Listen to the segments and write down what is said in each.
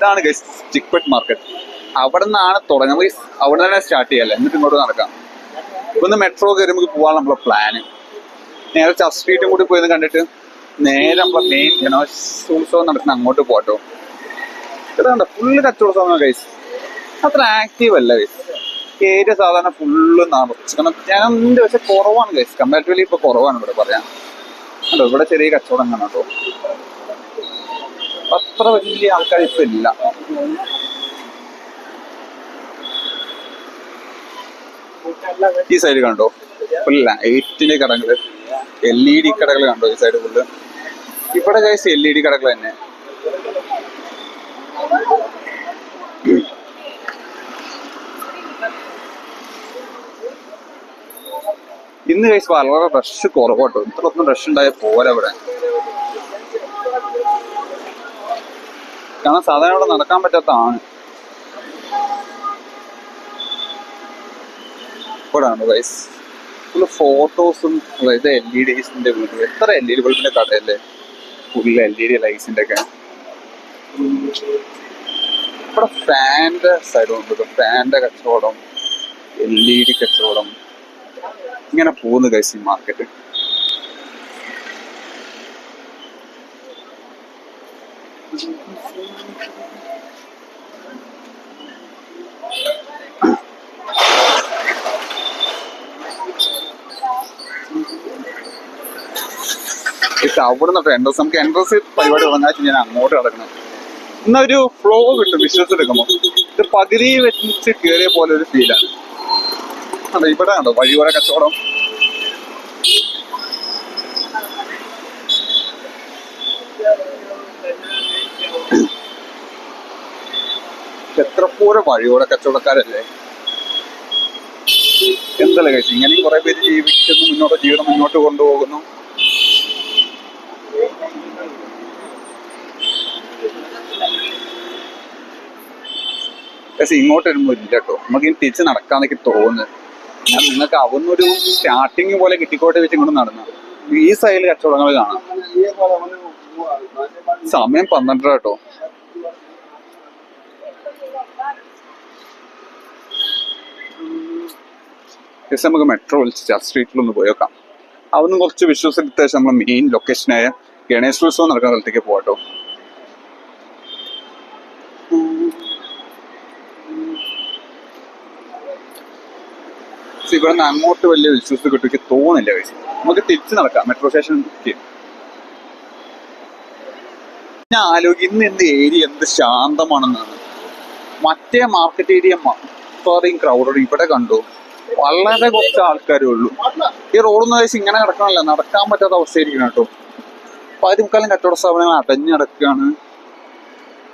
ഇതാണ് guys ചിക്പെട്ട് market അവിടെ നിന്നാണ് തുടങ്ങി നമുക്ക് അവിടെ തന്നെ സ്റ്റാർട്ട് ചെയ്യാല്ലേ? എന്നിട്ട് ഇങ്ങോട്ട് നടക്കാം. ഇപ്പൊ മെട്രോ കയറി നമുക്ക് പോകാൻ നമ്മളെ പ്ലാൻ നേരെ ചർച്ച് സ്ട്രീറ്റും കൂടി പോയി കണ്ടിട്ട് നേരെ നമ്മളെ മെയിൻ ഗണോത്സവം നടക്കുന്ന അങ്ങോട്ട് പോട്ടോ. ഇതാണ്ട ഫുള്ള് കച്ചവട ഗൈസ് അത്ര ആക്റ്റീവ് അല്ല ഗൈസ് ഏരിയ സാധാരണ ഫുള്ള് നിറച്ച് കാരണം എന്റെ പക്ഷെ കുറവാണ് ഗൈസ് കമ്പാരിറ്റീവ്ലി ഇപ്പൊ കുറവാണ് ഇവിടെ പറയാൻ. ഇവിടെ ചെറിയ കച്ചവടം കാണാം കേട്ടോ. അത്ര വലിയ ആൾക്കാർ ഇപ്പൊ ഇല്ല. ഈ സൈഡ് കണ്ടോ? ഫുള്ള എയ്റ്റിന്റെ കടകൾ എൽ ഇ ഡി കടകൾ കണ്ടോ ഈ സൈഡ് ഫുള്ള് ഇവിടെ കഴിച്ച എൽ ഇ ഡി കടകൾ തന്നെ. ഇന്ന് കഴിച്ച് വളരെ റഷ് കുറവാട്ടോ. ഇത്രയൊന്നും റഷ് ഉണ്ടായ പോരാ ഇവിടെ. കാരണം സാധാരണ ഇവിടെ നടക്കാൻ പറ്റാത്തതാണ് ഇപ്പോഴാണ് വൈസ് ഫുള്ള് ഫോട്ടോസും ഇത് എൽ ഇ ഡിസിന്റെ വീട് എത്ര എൽ ഇ ഡി ബൾബിന്റെ കടയല്ലേ ഫുള്ള് എൽ ഇ ഡി ലൈറ്റ്സിന്റെ ഒക്കെ. ഇവിടെ ഫാന്റെ സൈഡ് ഉണ്ട് ഫാന്റെ കച്ചവടം എൽ ഇ ഡി കച്ചവടം. ഇങ്ങനെ പോകുന്നു ഈ മാർക്കറ്റ് പക്ഷെ അവിടെ നിന്ന് എൻട്രസ് നമുക്ക് എൻട്രസ് പരിപാടി തുടങ്ങാൻ ഞാൻ അങ്ങോട്ട് കിടക്കണം എന്നൊരു ഫ്ലോ കിട്ടും വിശ്വസിച്ച് എടുക്കുമ്പോൾ. ഇത് പകുതി വെച്ച് കയറിയ പോലെ ഒരു ഫീലാണ് അതെ ഇവിടെ കണ്ടോ വഴിയോര കച്ചവടം. എത്ര വഴിയോടെ കച്ചവടക്കാരല്ലേ? എന്തല്ലേ കഴിച്ചു ഇങ്ങനെയും കുറെ പേര് ജീവിക്കുന്നു മുന്നോട്ട് ജീവിതം മുന്നോട്ട് കൊണ്ടുപോകുന്നു. പക്ഷെ ഇങ്ങോട്ട് വരുമ്പോ ഇല്ല കേട്ടോ. നമുക്ക് ഇനി തിരിച്ച് നടക്കാന്നൊക്കെ തോന്നുന്നു. ഞാൻ നിങ്ങൾക്ക് അവന്നൊരു സ്റ്റാർട്ടിങ് പോലെ കിട്ടിക്കോട്ടെ വെച്ച് ഇങ്ങോട്ട് നടന്നു. ഈ സൈഡിൽ കച്ചവടങ്ങൾ കാണാം. സമയം പന്ത്രണ്ടര കേട്ടോ. ജസ്റ്റ് നമുക്ക് മെട്രോ വിളിച്ച് ചർച്ച് സ്ട്രീറ്റിലൊന്ന് പോയേക്കാം. അവിടുന്ന് കുറച്ച് വിശ്വസിച്ച ശേഷം നമ്മൾ മെയിൻ ലൊക്കേഷനായ ഗണേശോത്സവം നടക്കുന്ന സ്ഥലത്തേക്ക് പോകട്ടോ ഇവിടെ നിന്ന് അങ്ങോട്ട് വലിയ വിശ്വസിച്ച് എനിക്ക് തോന്നില്ല കഴിച്ചു നമുക്ക് തിരിച്ചു നടക്കാം. മെട്രോ സ്റ്റേഷൻ ഞാൻ ആലോചിക്കും ഇന്ന് എന്ത് ഏരിയ എന്ത് ശാന്തമാണെന്നാണ്. മറ്റേ മാർക്കറ്റ് ഏരിയ അത്രയും ക്രൗഡഡ് ഇവിടെ കണ്ടു? വളരെ കുറച്ച് ആൾക്കാരേ ഉള്ളൂ. ഈ റോഡൊന്നും കഴിച്ച് ഇങ്ങനെ കിടക്കണമല്ല നടക്കാൻ പറ്റാത്ത അവസ്ഥയായിരിക്കണം കേട്ടോ. പകുതി മുക്കാലം കച്ചവട സ്ഥാപനങ്ങൾ അടഞ്ഞു കിടക്കുകയാണ്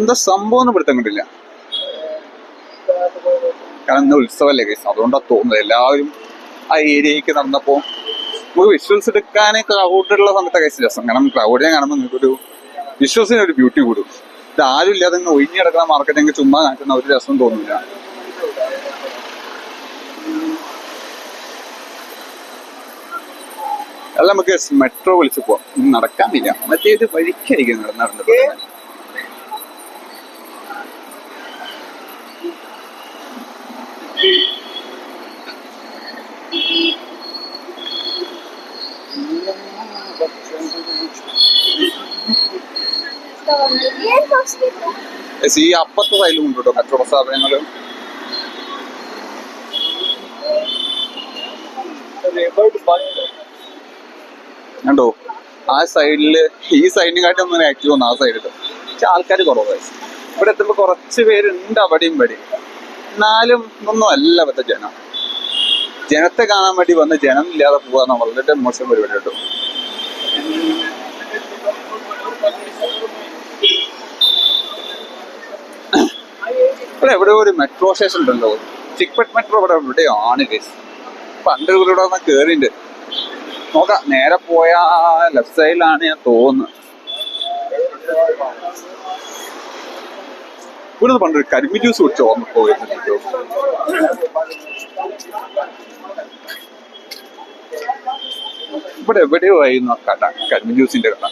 എന്താ സംഭവം ഒന്നും പിടുത്തം കിട്ടില്ല കാരണം ഇന്ന് ഉത്സവമല്ലേ കേസ് അതുകൊണ്ടാ തോന്നുന്നത് എല്ലാവരും ആ ഏരിയക്ക് നടന്നപ്പോ നമുക്ക് വിഷ്വൽസ് എടുക്കാൻ ക്രൗഡുള്ള സമയത്ത് കേസ് രസം. കാരണം ക്രൗഡിനെ കാണുമ്പോൾ നിങ്ങൾക്കൊരു വിഷ്വൽസിന് ഒരു ബ്യൂട്ടി കൂടും. ഇത് ആരും ഇല്ലാതെ ഒഴിഞ്ഞു കിടക്കുന്ന മാർക്കറ്റ് ചുമ്മാ കാണിക്കുന്ന ഒരു രസം തോന്നില്ല അല്ല നമുക്ക് മെട്രോ വിളിച്ച് പോവാം. നടക്കാൻ വയ്യ മറ്റേത് വഴിക്കായിരിക്കും നടന്നിട്ടുണ്ട് ഈ അപ്പത്തെ സൈഡിലും ഉണ്ട് കേട്ടോ കച്ചവട സ്ഥാപനങ്ങൾ. കണ്ടോ? ആ സൈഡിൽ ഈ സൈഡിനെ കാട്ടി ഒന്നും ആക്റ്റീവ് ഒന്നും ആ സൈഡിൽ പക്ഷെ ആൾക്കാർ കുറവായി ഇവിടെ എത്തുമ്പോ കുറച്ച് പേരുണ്ട് അവിടെയും ഇവിടെയും. എന്നാലും ഒന്നും അല്ല ഇവിടുത്തെ ജനം. ജനത്തെ കാണാൻ വേണ്ടി വന്ന് ജനം ഇല്ലാതെ പോകാന്ന് വളരെ മോശം പരിപാടി കേട്ടോ. ഇവിടെ എവിടെ ഒരു മെട്രോ സ്റ്റേഷൻ ഉണ്ടല്ലോ. ചിക്പെട്ട് മെട്രോ ഇവിടെ എവിടെയോ ആണ് കേസ് പണ്ട് ഇവിടെ കേറിണ്ട് നോക്കാം നേരെ പോയ ലെഫ്റ്റ് സൈഡിലാണ് ഞാൻ തോന്നുന്നത്. ഇവിടെ പണ്ടൊരു കരിമി ജ്യൂസ് കുടിച്ച് ഓർമ്മ പോയിരുന്നു ഇവിടെ എവിടെയോ ആയിരുന്നു ആ കട കരിമി ജ്യൂസിന്റെ കട.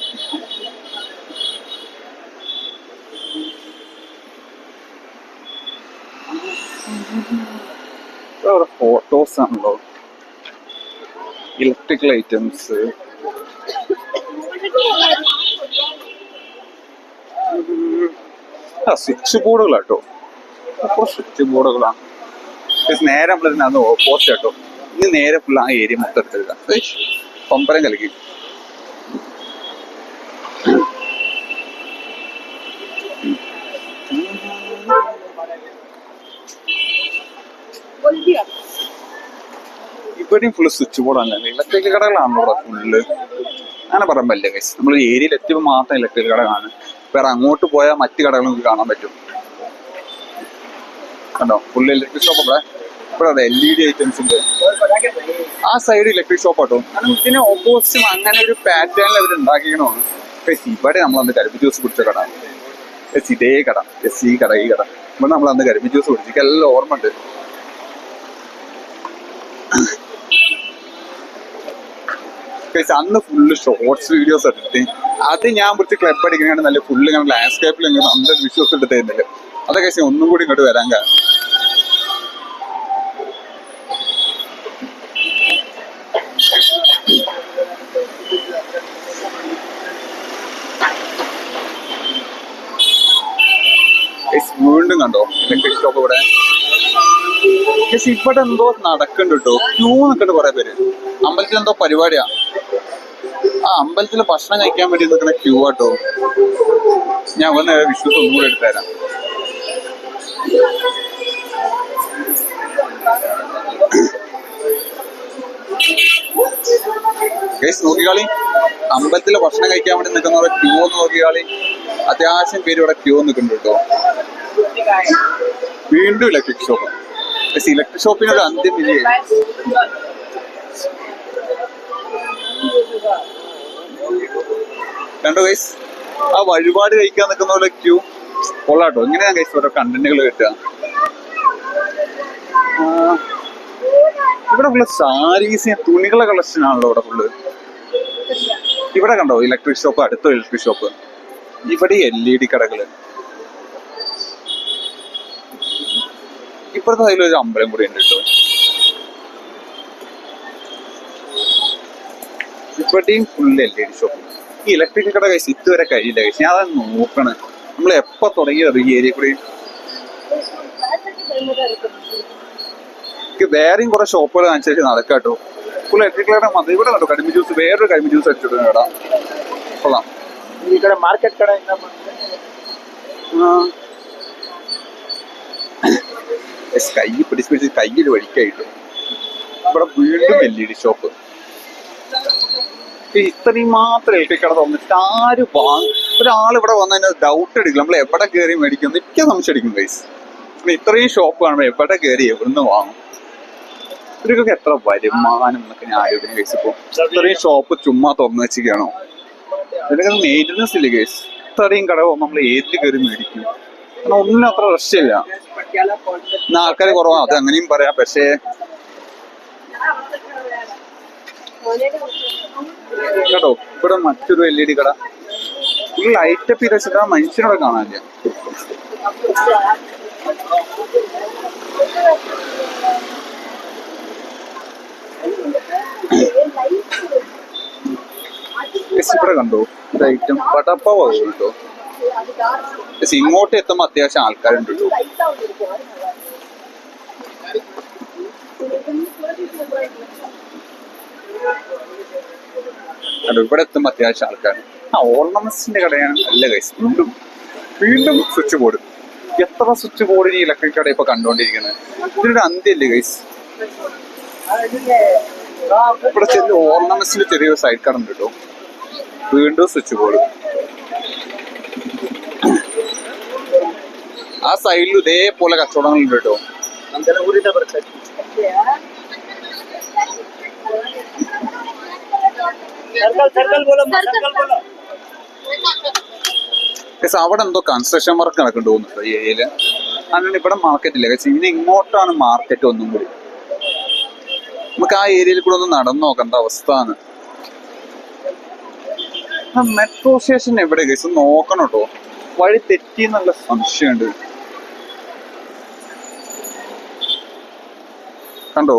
ഫോട്ടോസ് ആണല്ലോ ഇലക്ട്രിക്കൽ ഐറ്റംസ് ആ സ്വിച്ച് ബോർഡുകളാട്ടോ അപ്പോൾ സ്വിച്ച് ബോർഡുകളാണ് നേരെ നമ്മൾ ഇതിനകത്ത് ഓപ്പോസിറ്റ് കേട്ടോ ഇനി നേരെ ഫുൾ ആ ഏരിയ മൊത്തം എടുത്തെടുക്കാം പമ്പരം കലക്കി. ഇവിടെയും ഫുള്ള് സ്വിച്ച് ബോർഡാണ് ഇലക്ട്രിക്കൽ കടകളാണ് ഇവിടെ ഫുള്ള് അങ്ങനെ പറയാൻ പറ്റില്ല ഗൈസ് നമ്മൾ ഏരിയയിൽ എത്തിയപ്പോൾ മാത്രം ഇലക്ട്രിക്കൽ കട വേറെ അങ്ങോട്ട് പോയാൽ മറ്റു കടകളും നമുക്ക് കാണാൻ പറ്റും. കണ്ടോ? ഫുള്ള് ഇലക്ട്രിക് ഷോപ്പ് ഇവിടെ. ഇവിടെ അതെ എൽ ഇ ഡി ഐറ്റംസ് ഉണ്ട്. ആ സൈഡ് ഇലക്ട്രിക് ഷോപ്പ് ആട്ടോ. ഇതിന് ഓപ്പോസിറ്റ് അങ്ങനെ ഒരു പാറ്റേണിൽ അവർ ഉണ്ടാക്കിക്കണമാണ് ഗൈസ് ഇവിടെ നമ്മൾ അന്ന് കരിമ്പ് ജ്യൂസ് കുടിച്ച കട. എസ് ഇതേ കട. എസ് ഈ കട ഈ കട. ഇവിടെ നമ്മൾ അന്ന് കരിമ്പ് ജ്യൂസ് കുടിച്ചു. എല്ലാം ഓർമ്മ ഉണ്ട് ഗൈസ് അന്ന് ഫുള്ള് ഷോർട്സ് വീഡിയോസ് എടുത്തി അത് ഞാൻ കുറച്ച് ക്ലബ് അടിക്കുന്നതാണ് നല്ല ഫുള്ള് ഇങ്ങനെ ലാൻഡ്സ്കേപ്പിൽ ഇങ്ങനെ നല്ല വിഷ്വൽസ് എടുത്തിരുന്നില്ല. അതൊക്കെ ശരി ഒന്നും കൂടി ഇങ്ങോട്ട് വരാൻ കാരണം. വീണ്ടും കണ്ടോ? ഇലക്ട്രിക് ഷോപ്പ് ഇവിടെ പക്ഷെ ഇവിടെ എന്തോ നടക്കുന്നുണ്ട് കേട്ടോ ക്യൂ നിൽക്കുന്നുണ്ട് കുറെ പേര്. അമ്പലത്തിൽ എന്തോ പരിപാടിയാ. ആ അമ്പലത്തിൽ ഭക്ഷണം കഴിക്കാൻ വേണ്ടി നിൽക്കുന്ന ക്യൂ ആട്ടോ. ഞാൻ വന്ന് വിശ്വസം ഒന്നുകൂടെ എടുത്തുതരാം. ഗൈസ് നോക്കിക്കാളി. അമ്പലത്തിൽ ഭക്ഷണം കഴിക്കാൻ വേണ്ടി നിൽക്കുന്നവരെ ക്യൂ ഒന്ന് നോക്കിക്കാളി. അത്യാവശ്യം പേര് ഇവിടെ ക്യൂ നിൽക്കുന്നുണ്ട് കേട്ടോ. വീണ്ടും ഇലക്ട്രിക് ഷോപ്പ് ഇലക്ട്രിക് ഷോപ്പിനൊരു അന്ത്യം ഇല്ലേ? കണ്ടോ ഗൈസ് ആ വഴിപാട് കഴിക്കാൻ നിൽക്കുന്ന പോലെ ക്യൂ കൊള്ളാട്ടോ. ഇങ്ങനെയാ ഗൈസ് ഓരോ കണ്ടന്റുകൾ കിട്ടുക. ഇവിടെ ഫുള്ള് സാരീസ് തുണികളുടെ കളക്ഷൻ ആണല്ലോ ഇവിടെ ഫുള്ള് ഇവിടെ കണ്ടോ? ഇലക്ട്രിക് ഷോപ്പ് അടുത്ത ഇലക്ട്രിക് ഷോപ്പ് ഇവിടെ എൽ ഇ ഡി കടകൾ ഇപ്പോഴത്തെ അതിലൊരു അമ്പലം കൂടി ഉണ്ട് കേട്ടോ. ഇപ്പോഴത്തെയും full L E D shop ഈ ഇലക്ട്രിക്കൽ കട കഴിച്ച് ഇതുവരെ കഴിയില്ല കഴിച്ച് ഞാൻ അതാണ് നോക്കണേ. നമ്മൾ എപ്പോ തുടങ്ങിയത് ഈ ഏരിയ കൂടി? വേറെയും കുറെ ഷോപ്പുകൾ കാണിച്ചു നടക്കാട്ടോ. ഫുൾ ഇലക്ട്രിക്കൽ കട മതി ഇവിടെ കണ്ടോ കരിമ്പ് ജ്യൂസ് വേറൊരു കരിമ്പ് ജ്യൂസ് അടിച്ചിട്ട് കേടാ കൊള്ളാം. ഈ കട മാർക്കറ്റ് കട കൈ പിടിച്ച് പിടിച്ച് കയ്യിൽ വഴിക്കായിട്ടു. ഇവിടെ വീണ്ടും എൽ ഇ ഡി ഷോപ്പ് ഇത്രയും മാത്രം ഇലക്ട്രിക് കട തുറന്നിട്ട് ആര് വാങ്ങും ഒരാൾ ഇവിടെ വന്നതിന് ഡൗട്ട് എടുക്കും നമ്മൾ എവിടെ കയറി മേടിക്കും മിക്ക സംശയം അടിക്കും ഗൈസ് ഇത്രയും ഷോപ്പ് കാണുമ്പോൾ എവിടെ കയറി എവിടുന്ന് വാങ്ങും? ഇവർക്കൊക്കെ എത്ര വരുമാനം എന്നൊക്കെ ഞാൻ ആലോചിക്കുന്ന ഗൈസ് ഇപ്പൊ ഇത്രയും ഷോപ്പ് ചുമ്മാ തുറന്നു വെച്ചിരിക്കുകയാണോ? ഇതിനൊക്കെ മെയിന്റനൻസ് ഇല്ല കേസ് ഇത്രയും കട നമ്മൾ ഏതിൽ കയറി മേടിക്കും? കാരണം ഒന്നിനും അത്ര റഷ് ഇല്ല. ആൾക്കാർ കുറവാ. അത് അങ്ങനെയും പറയാം. പക്ഷേ കേട്ടോ ഇവിടെ മറ്റൊരു എൽ ഇ ഡി കട. ഈ ലൈറ്റപ്പ് ചെയ്ത് വെച്ചിട്ട് മനുഷ്യനോടെ Yes, ഇവിടെ കണ്ടോ? ഐറ്റം പടപ്പാവ് കേട്ടോ. ഇങ്ങോട്ട് എത്തുമ്പോ അത്യാവശ്യം ആൾക്കാരുണ്ട് കേട്ടോ. കണ്ടോ ഇവിടെ എത്തുമ്പോൾ അത്യാവശ്യം ആൾക്കാർ ആ ഓർണമെന്റ്സിന്റെ കടയാണ് നല്ല കൈസ് വീണ്ടും വീണ്ടും സ്വിച്ച് ബോർഡ് എത്ര സ്വിച്ച് ബോർഡ് ഈ ഇലക്ട്രിക് കട ഇപ്പൊ കണ്ടോണ്ടിരിക്കുന്നത് ഇതിനൊരു അന്ത്യല്ലേ ഗൈസ് ഇവിടെ ചെറിയ ഓർണമെന്റ്സിന്റെ ചെറിയൊരു സൈഡ് കട ഉണ്ട് കേട്ടോ വീണ്ടും സ്വിച്ച് ബോർഡ് ആ സൈഡിൽ ഇതേപോലെ കച്ചവടങ്ങളുണ്ട് കേട്ടോ അവിടെ എന്തോ കൺസ്ട്രക്ഷൻ വർക്ക് നടക്കുന്നുണ്ട് തോന്നുന്നു ഏരിയയിൽ അങ്ങനെ ഇവിടെ മാർക്കറ്റ് ഇല്ല. പക്ഷെ ഇനി ഇങ്ങോട്ടാണ് മാർക്കറ്റ് ഒന്നും കൂടി. നമുക്ക് ആ ഏരിയയിൽ കൂടെ ഒന്ന് നടന്നു നോക്കേണ്ട അവസ്ഥയാണ് മെട്രോ സ്റ്റേഷൻ എവിടെ? ഗൈസ് നോക്കണം കേട്ടോ. വഴി തെറ്റി എന്നുള്ള സംശയമുണ്ട്. കണ്ടോ?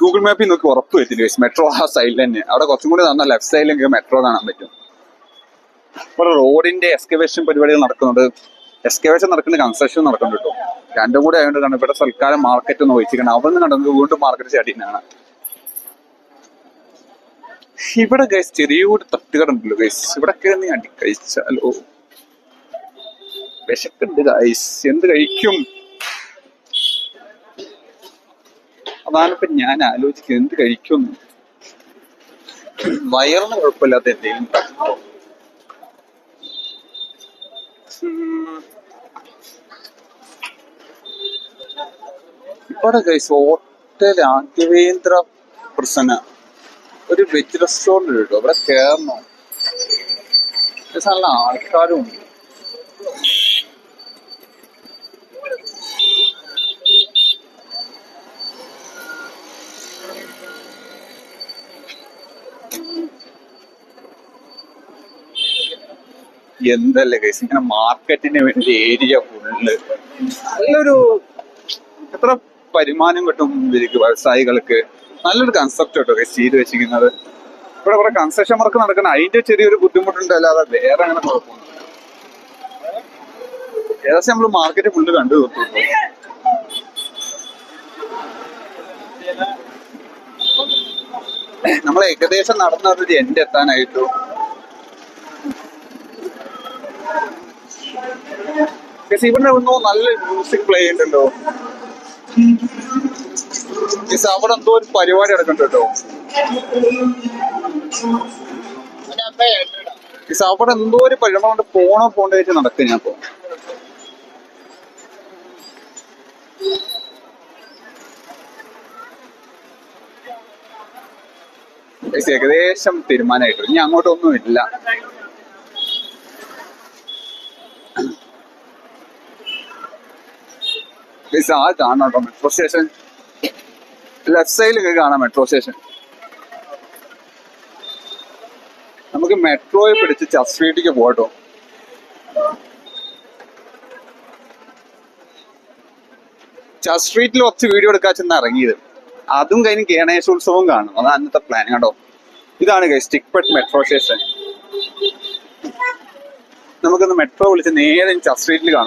ഗൂഗിൾ മാപ്പിൽ നോക്കി ഉറപ്പ് വരുത്തില്ല മെട്രോ ആ സൈഡിൽ തന്നെ അവിടെ കുറച്ചും കൂടി നന്നാ ലെഫ്റ്റ് സൈഡിൽ നിങ്ങൾക്ക് മെട്രോ കാണാൻ പറ്റും. ഇവിടെ റോഡിന്റെ എക്സ്കവേഷൻ പരിപാടികൾ നടക്കുന്നുണ്ട്. എക്സ്കവേഷൻ നടക്കുന്നുണ്ട് കൺസ്ട്രക്ഷൻ നടക്കുന്നുണ്ട് കേട്ടോ. രണ്ടും കൂടി ആയതുകൊണ്ട് കണ്ടു ഇവിടെ തൽക്കാലം മാർക്കറ്റ് ഒന്ന് ഒഴിച്ചിരിക്കണം അവിടെ നിന്ന് കണ്ടത് വീണ്ടും മാർക്കറ്റ് ചാടിയാണ് ഇവിടെ ഗൈസ് ചെറിയൊരു തട്ടുകടുണ്ടല്ലോ ഗൈസ് ഇവിടെ കയറി അടി കഴിച്ചാലോ വിശക്കുണ്ട് ഗൈസ് എന്ത് കഴിക്കും? ഇപ്പൊ ഞാൻ ആലോചിക്കുന്നത് എന്ത് കഴിക്കുന്നു വയറിന് കുഴപ്പമില്ലാത്ത എന്തെങ്കിലും തട്ടോ. ഉം. ഇവിടെ ഗൈസ് ഹോട്ടൽ രാഘവേന്ദ്ര പ്രസന്ന ഒരു വെജ് റെസ്റ്റോറന്റ് കേട്ടോ അവിടെ കയറണോ നല്ല ആൾക്കാരും ഉണ്ട് എന്തല്ലേ കേസ് ഇങ്ങനെ മാർക്കറ്റിന് വേണ്ടി ഏരിയ ഫുള്ള് നല്ലൊരു എത്ര വരുമാനം കിട്ടും ഇവർക്ക് വ്യവസായികൾക്ക്? നല്ലൊരു കൺസെപ്റ്റ് കേട്ടോ കേസ് ചെയ്ത് വെച്ചിരിക്കുന്നത്. ഇവിടെ കുറെ കൺസെഷൻ വർക്ക് നടക്കുന്ന അതിന്റെ ചെറിയൊരു ബുദ്ധിമുട്ടുണ്ട്. അല്ലാതെ വേറെ അങ്ങനെ കുഴപ്പമൊന്നും ഏകദേശം നമ്മൾ മാർക്കറ്റ് ഫുള്ള് കണ്ടു തീർത്തു. നമ്മൾ ഏകദേശം നടന്നത് എൻഡ് എത്താനായിട്ടു പക്ഷെ ഇവിടെ ഒന്നോ നല്ല മ്യൂസിക് പ്ലേ ചെയ്യുന്നുണ്ടല്ലോ ഗൈസ് അവിടെ എന്തോ ഒരു പരിപാടി നടക്കുന്നുണ്ട് ഗൈസ് അവിടെ എന്തോ ഒരു പരിപാടി കൊണ്ട് പോണോ പോണ്ടേറ്റ് വെച്ച് നടക്കുക ഞാൻ അപ്പോ ഏകദേശം തീരുമാനമായിട്ടു ഇനി അങ്ങോട്ടൊന്നും ഇല്ല. Guys, ആ കാണണം കേട്ടോ. മെട്രോ സ്റ്റേഷൻ ലെഫ്റ്റ് സൈഡിൽ കാണാം മെട്രോ സ്റ്റേഷൻ നമുക്ക് മെട്രോയെ പിടിച്ച് ചർച്ച് സ്ട്രീറ്റിലേക്ക് പോകട്ടോ ചർച്ച് സ്ട്രീറ്റിൽ കുറച്ച് വീഡിയോ എടുക്കാൻ ചെന്ന് ഇറങ്ങിയത് അതും കഴിഞ്ഞ് ഗണേശോത്സവം കാണും. അതാണ് അന്നത്തെ പ്ലാൻ കേട്ടോ. ഇതാണ് ഗൈസ് ടിക്പെട്ട് മെട്രോ സ്റ്റേഷൻ നമുക്കൊന്ന് മെട്രോ വിളിച്ച് നേരെ ചർച്ച് സ്ട്രീറ്റിൽ കാണാം.